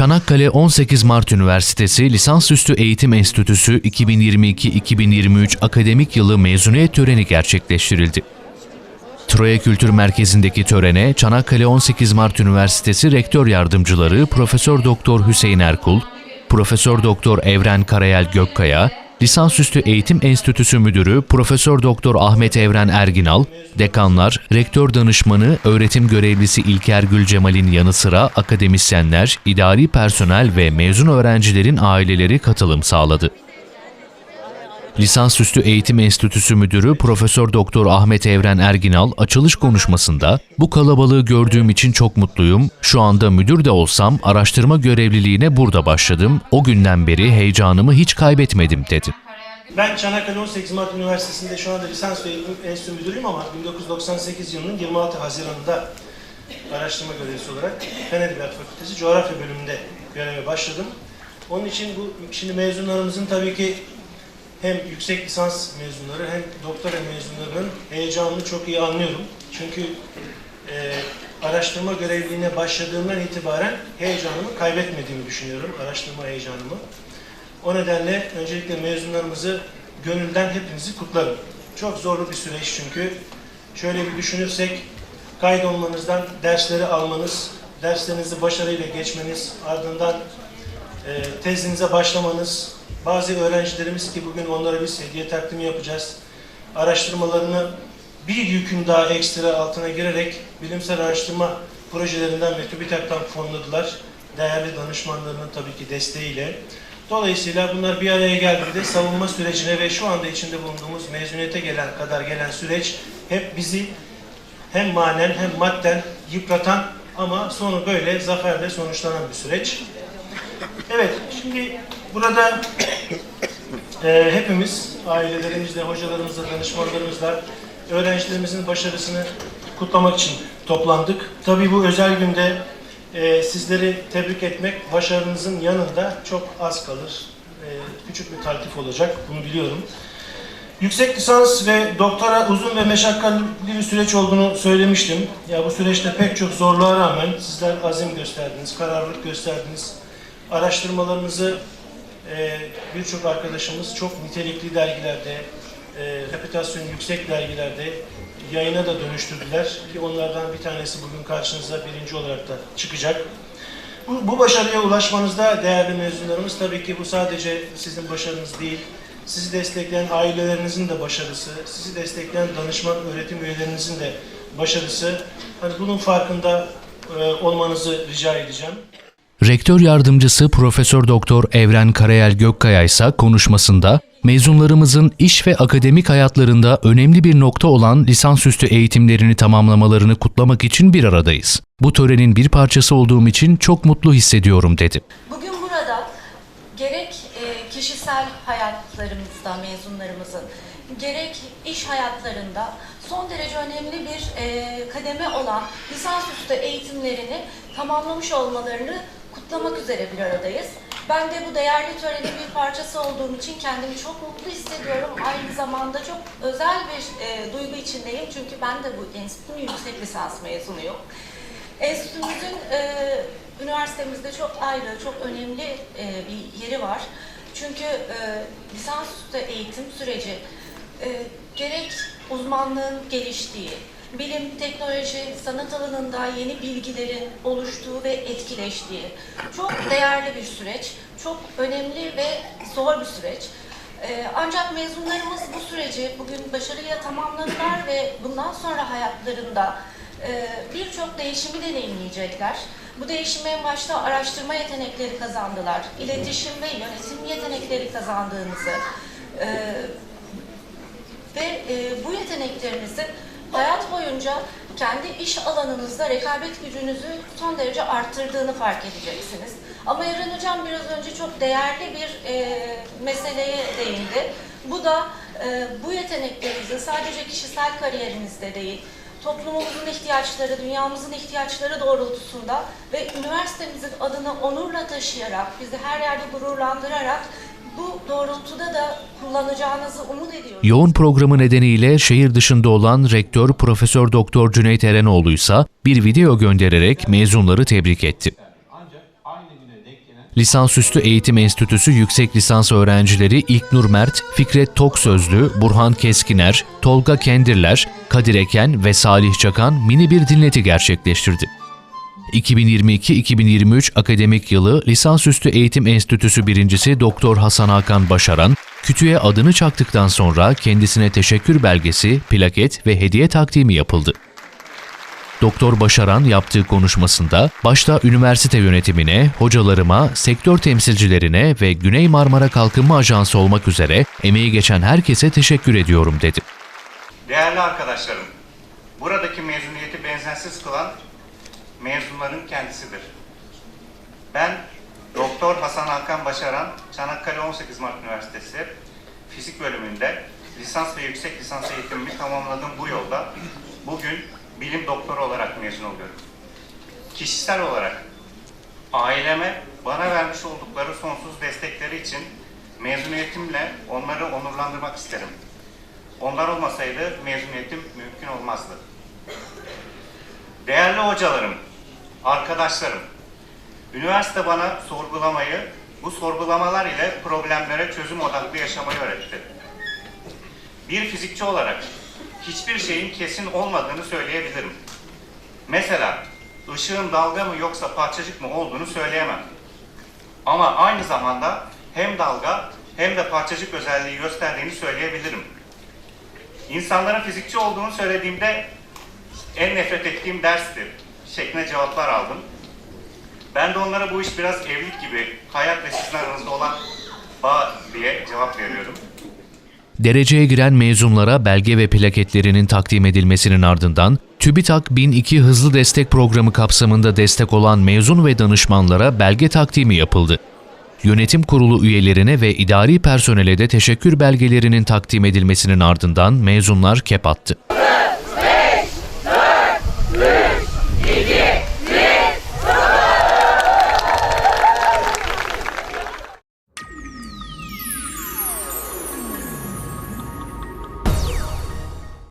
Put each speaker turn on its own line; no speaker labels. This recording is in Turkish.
Çanakkale 18 Mart Üniversitesi Lisansüstü Eğitim Enstitüsü 2022-2023 akademik yılı mezuniyet töreni gerçekleştirildi. Troya Kültür Merkezi'ndeki törene Çanakkale 18 Mart Üniversitesi Rektör Yardımcıları Profesör Doktor Hüseyin Erkul, Profesör Doktor Evren Karayel Gökkaya, Lisansüstü Eğitim Enstitüsü Müdürü Profesör Doktor Ahmet Evren Erginal, dekanlar, rektör danışmanı, öğretim görevlisi İlker Gülcemal'in yanı sıra akademisyenler, idari personel ve mezun öğrencilerin aileleri katılım sağladı. Lisansüstü Eğitim Enstitüsü Müdürü Profesör Doktor Ahmet Evren Erginal açılış konuşmasında bu kalabalığı gördüğüm için çok mutluyum. Şu anda müdür de olsam araştırma görevliliğine burada başladım. O günden beri heyecanımı hiç kaybetmedim dedi.
Ben Çanakkale 18 Mart Üniversitesi'nde şu anda lisans ve eğitim enstitü müdürüyüm ama 1998 yılının 26 Haziran'ında araştırma görevlisi olarak Fen Edebiyat Fakültesi Coğrafya bölümünde göreve başladım. Onun için bu şimdi mezunlarımızın tabii ki hem yüksek lisans mezunları hem doktora mezunlarının heyecanını çok iyi anlıyorum. Çünkü e, araştırma görevliliğine başladığımdan itibaren heyecanımı kaybetmediğimi düşünüyorum, araştırma heyecanımı. O nedenle öncelikle mezunlarımızı gönülden hepinizi kutlarım. Çok zorlu bir süreç çünkü. Şöyle bir düşünürsek kaydolmanızdan dersleri almanız, derslerinizi başarıyla geçmeniz, ardından e, tezinize başlamanız, bazı öğrencilerimiz ki bugün onlara biz hediye takdimi yapacağız. Araştırmalarını bir yükün daha ekstra altına girerek bilimsel araştırma projelerinden ve TÜBİTAK'tan fonladılar. Değerli danışmanlarının tabii ki desteğiyle. Dolayısıyla bunlar bir araya geldiğinde savunma sürecine ve şu anda içinde bulunduğumuz mezuniyete gelen kadar gelen süreç hep bizi hem manen hem madden yıpratan ama sonu böyle zaferle sonuçlanan bir süreç. Evet, şimdi burada e, hepimiz ailelerimizle, hocalarımızla, danışmanlarımızla öğrencilerimizin başarısını kutlamak için toplandık. Tabii bu özel günde e, sizleri tebrik etmek başarınızın yanında çok az kalır. E, küçük bir taltif olacak, bunu biliyorum. Yüksek lisans ve doktora uzun ve meşakkatli bir süreç olduğunu söylemiştim. Ya bu süreçte pek çok zorluğa rağmen sizler azim gösterdiniz, kararlılık gösterdiniz. Araştırmalarınızı e, birçok arkadaşımız çok nitelikli dergilerde, e, reputasyonu yüksek dergilerde yayına da dönüştürdüler ki onlardan bir tanesi bugün karşınıza birinci olarak da çıkacak. Bu, bu başarıya ulaşmanızda değerli mezunlarımız tabii ki bu sadece sizin başarınız değil, sizi destekleyen ailelerinizin de başarısı, sizi destekleyen danışman öğretim üyelerinizin de başarısı. Hani bunun farkında e, olmanızı rica edeceğim.
Rektör yardımcısı Profesör Doktor Evren Karayel Gökkaya ise konuşmasında mezunlarımızın iş ve akademik hayatlarında önemli bir nokta olan lisansüstü eğitimlerini tamamlamalarını kutlamak için bir aradayız. Bu törenin bir parçası olduğum için çok mutlu hissediyorum dedi.
Bugün burada gerek e, kişisel hayatlarımızda mezunlarımızın, gerek iş hayatlarında son derece önemli bir e, kademe olan lisansüstü eğitimlerini tamamlamış olmalarını kutlamak üzere bir aradayız. Ben de bu değerli törenin bir parçası olduğum için kendimi çok mutlu hissediyorum. Aynı zamanda çok özel bir e, duygu içindeyim çünkü ben de bu enstitünün yüksek lisans mezunuyum. Enstitümüzün e, üniversitemizde çok ayrı, çok önemli e, bir yeri var. Çünkü e, lisansüstü eğitim süreci e, gerek uzmanlığın geliştiği, bilim, teknoloji, sanat alanında yeni bilgilerin oluştuğu ve etkileştiği çok değerli bir süreç, çok önemli ve zor bir süreç. Ee, Ancak mezunlarımız bu süreci bugün başarıyla tamamladılar ve bundan sonra hayatlarında e, birçok değişimi deneyimleyecekler. Bu değişim en başta araştırma yetenekleri kazandılar, iletişim ve yönetim yetenekleri kazandığınızı e, ve e, bu yeteneklerinizi boyunca kendi iş alanınızda rekabet gücünüzü son derece arttırdığını fark edeceksiniz. Ama Eren Hocam biraz önce çok değerli bir e, meseleye değindi. Bu da e, bu yeteneklerinizi sadece kişisel kariyerinizde değil, toplumumuzun ihtiyaçları, dünyamızın ihtiyaçları doğrultusunda ve üniversitemizin adını onurla taşıyarak, bizi her yerde gururlandırarak bu doğrultuda da kullanacağınızı umut ediyorum.
Yoğun programı nedeniyle şehir dışında olan rektör Profesör Doktor Cüneyt Erenoğlu ise bir video göndererek mezunları tebrik etti. Lisansüstü Eğitim Enstitüsü yüksek lisans öğrencileri İlknur Mert, Fikret Toksözlü, Burhan Keskiner, Tolga Kendirler, Kadir Eken ve Salih Çakan mini bir dinleti gerçekleştirdi. 2022-2023 akademik yılı Lisansüstü Eğitim Enstitüsü birincisi Doktor Hasan Hakan Başaran, kütüğe adını çaktıktan sonra kendisine teşekkür belgesi, plaket ve hediye takdimi yapıldı. Doktor Başaran yaptığı konuşmasında başta üniversite yönetimine, hocalarıma, sektör temsilcilerine ve Güney Marmara Kalkınma Ajansı olmak üzere emeği geçen herkese teşekkür ediyorum dedi.
Değerli arkadaşlarım, buradaki mezuniyeti benzersiz kılan mezunların kendisidir. Ben Doktor Hasan Hakan Başaran, Çanakkale 18 Mart Üniversitesi Fizik bölümünde lisans ve yüksek lisans eğitimimi tamamladığım bu yolda bugün bilim doktoru olarak mezun oluyorum. Kişisel olarak aileme bana vermiş oldukları sonsuz destekleri için mezuniyetimle onları onurlandırmak isterim. Onlar olmasaydı mezuniyetim mümkün olmazdı. Değerli hocalarım, arkadaşlarım, üniversite bana sorgulamayı, bu sorgulamalar ile problemlere çözüm odaklı yaşamayı öğretti. Bir fizikçi olarak hiçbir şeyin kesin olmadığını söyleyebilirim. Mesela ışığın dalga mı yoksa parçacık mı olduğunu söyleyemem. Ama aynı zamanda hem dalga hem de parçacık özelliği gösterdiğini söyleyebilirim. İnsanların fizikçi olduğunu söylediğimde en nefret ettiğim derstir şeklinde cevaplar aldım. Ben de onlara bu iş biraz evlilik gibi hayat ve sizin aranızda olan bağ diye cevap veriyorum.
Dereceye giren mezunlara belge ve plaketlerinin takdim edilmesinin ardından TÜBİTAK 1002 Hızlı Destek Programı kapsamında destek olan mezun ve danışmanlara belge takdimi yapıldı. Yönetim kurulu üyelerine ve idari personele de teşekkür belgelerinin takdim edilmesinin ardından mezunlar kep attı.